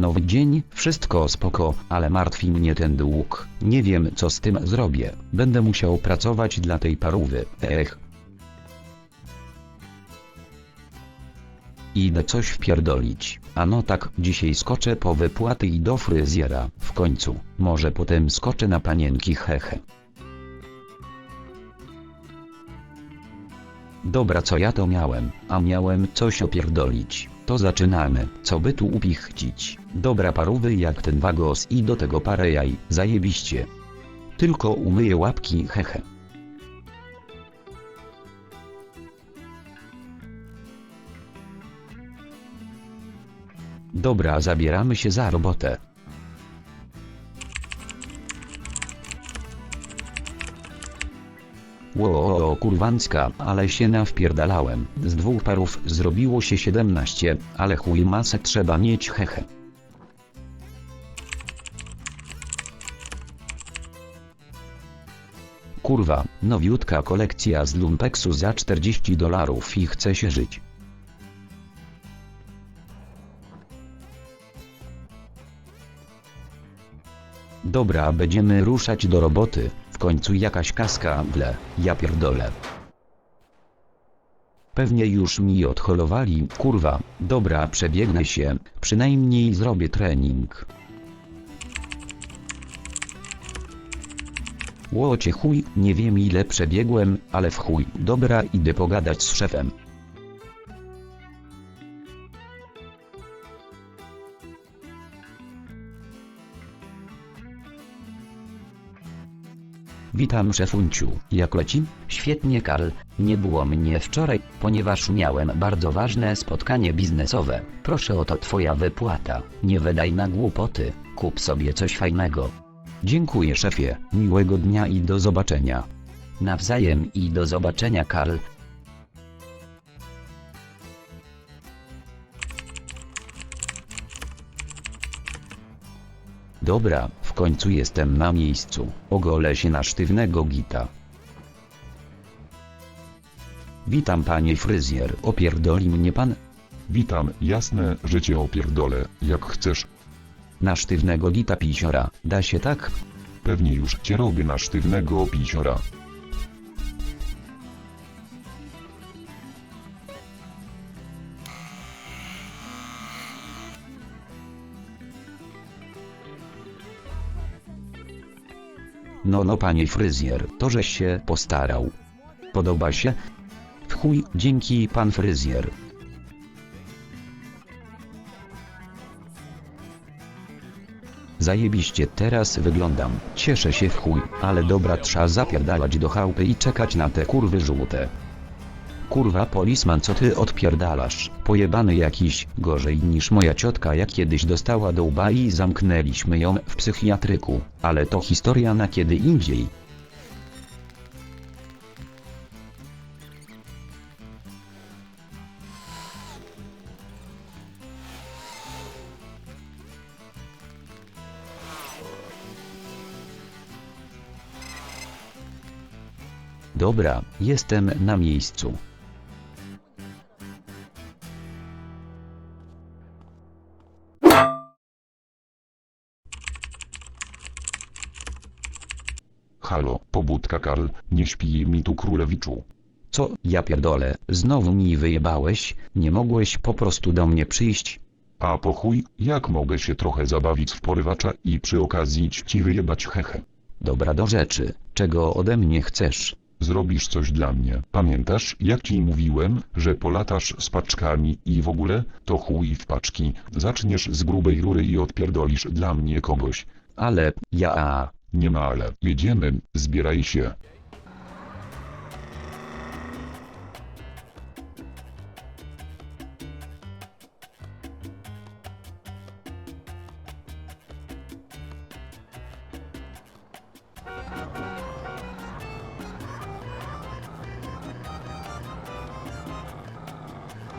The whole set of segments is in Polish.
Nowy dzień, wszystko spoko, ale martwi mnie ten dług. Nie wiem co z tym zrobię. Będę musiał pracować dla tej parówy. Ech. Idę coś wpierdolić. A no tak, dzisiaj skoczę po wypłaty i do fryzjera. W końcu, może potem skoczę na panienki hehe. Dobra co ja to miałem, a miałem coś opierdolić. To zaczynamy, co by tu upichcić. Dobra parówy jak ten wagos i do tego parę jaj, zajebiście. Tylko umyję łapki hehe. Dobra zabieramy się za robotę. Ło, kurwancka, ale się nawpierdalałem. Z dwóch parów zrobiło się 17, ale chuj masę trzeba mieć hehe. Kurwa, nowiutka kolekcja z Lumpeksu za 40 dolarów i chce się żyć. Dobra, będziemy ruszać do roboty. Końcu jakaś kaska ble, ja pierdolę. Pewnie już mi odholowali, kurwa. Dobra, przebiegnę się, przynajmniej zrobię trening. Łocie chuj, nie wiem ile przebiegłem, ale w chuj. Dobra, idę pogadać z szefem. Witam szefunciu, jak leci? Świetnie Karl, nie było mnie wczoraj, ponieważ miałem bardzo ważne spotkanie biznesowe. Proszę oto twoja wypłata. Nie wydaj na głupoty, kup sobie coś fajnego. Dziękuję szefie, miłego dnia i do zobaczenia. Nawzajem i do zobaczenia Karl. Dobra, w końcu jestem na miejscu. Ogolę się na sztywnego gita. Witam panie fryzjer, opierdoli mnie pan? Witam, jasne, że cię opierdolę, jak chcesz. Na sztywnego gita pisiora, da się tak? Pewnie już cię robię na sztywnego pisiora. No no panie fryzjer, to żeś się postarał. Podoba się? W chuj, dzięki pan fryzjer. Zajebiście teraz wyglądam, cieszę się w chuj, ale dobra trzeba zapierdalać do chałupy i czekać na te kurwy żółte. Kurwa polisman co ty odpierdalasz, pojebany jakiś, gorzej niż moja ciotka jak kiedyś dostała do łba i zamknęliśmy ją w psychiatryku, ale to historia na kiedy indziej. Dobra, jestem na miejscu. Halo, pobudka Karl, nie śpi mi tu królewiczu. Co, ja pierdolę, znowu mi wyjebałeś, nie mogłeś po prostu do mnie przyjść? A po chuj, jak mogę się trochę zabawić w porywacza i przy okazji ci wyjebać hehe. Dobra do rzeczy, czego ode mnie chcesz? Zrobisz coś dla mnie. Pamiętasz, jak ci mówiłem, że polatasz z paczkami i w ogóle, to chuj w paczki. Zaczniesz z grubej rury i odpierdolisz dla mnie kogoś. Ale, ja Nie ma ale. Jedziemy, zbieraj się.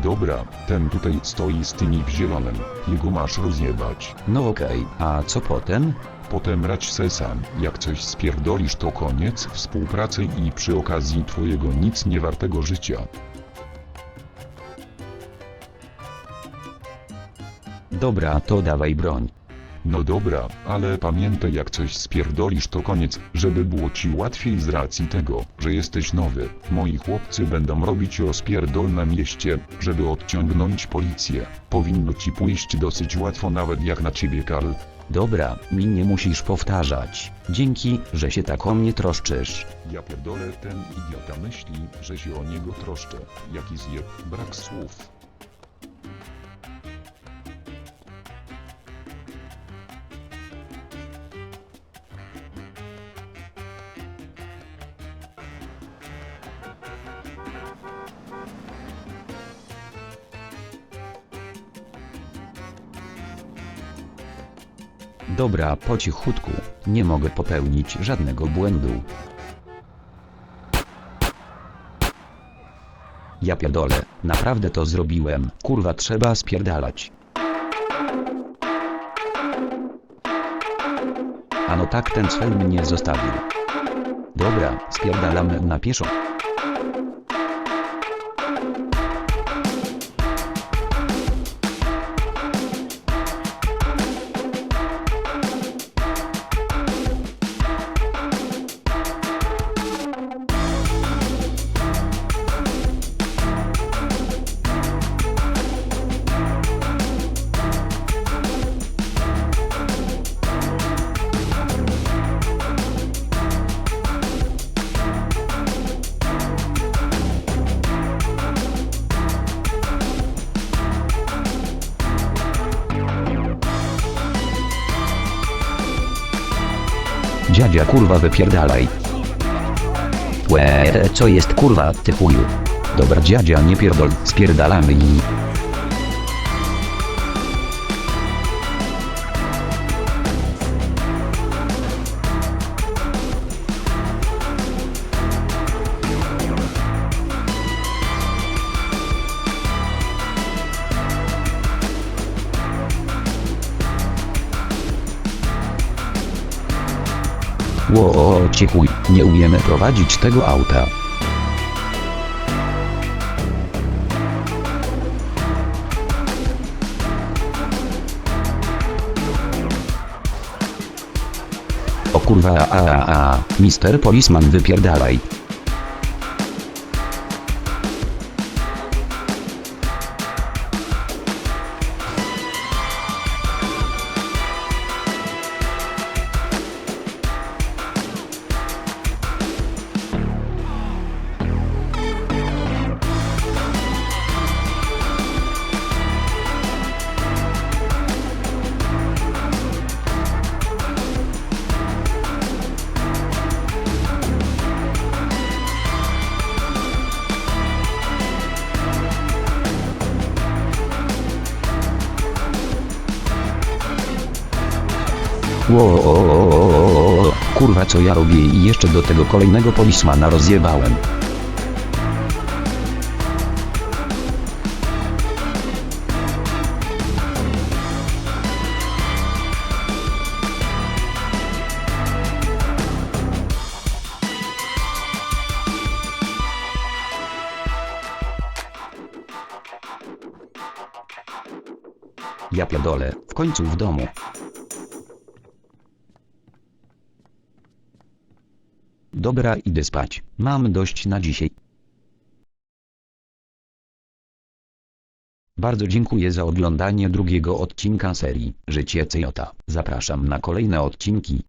Dobra, ten tutaj stoi z tymi w zielonym. Jego masz rozjebać. no okej, a co potem? Potem rać se sam, jak coś spierdolisz to koniec współpracy i przy okazji twojego nic niewartego życia. Dobra, to dawaj broń. No dobra, ale pamiętaj jak coś spierdolisz to koniec, żeby było ci łatwiej z racji tego, że jesteś nowy. Moi chłopcy będą robić rozpierdol na mieście, żeby odciągnąć policję. Powinno ci pójść dosyć łatwo nawet jak na ciebie Karl. Dobra, mi nie musisz powtarzać. Dzięki, że się tak o mnie troszczysz. Ja pierdolę ten idiota myśli, że się o niego troszczę. Jaki zjeb, brak słów. Dobra, po cichutku. Nie mogę popełnić żadnego błędu. Ja pierdolę, naprawdę to zrobiłem. Kurwa trzeba spierdalać. A no tak ten cel mnie zostawił. Dobra, spierdalam na pieszo. Dziadzia kurwa wypierdalaj. Łe, co jest kurwa, ty chuju? Dobra dziadzia nie pierdol, spierdalamy i... Ło, nie umiemy prowadzić tego auta. O kurwa a a a, Mister Policeman wypierdalaj. Ło, kurwa co ja robię i jeszcze do tego kolejnego polismana rozjebałem. Ja pierdolę, w końcu w domu. Dobra idę spać, mam dość na dzisiaj. Bardzo dziękuję za oglądanie drugiego odcinka serii Życie Cyjota. Zapraszam na kolejne odcinki.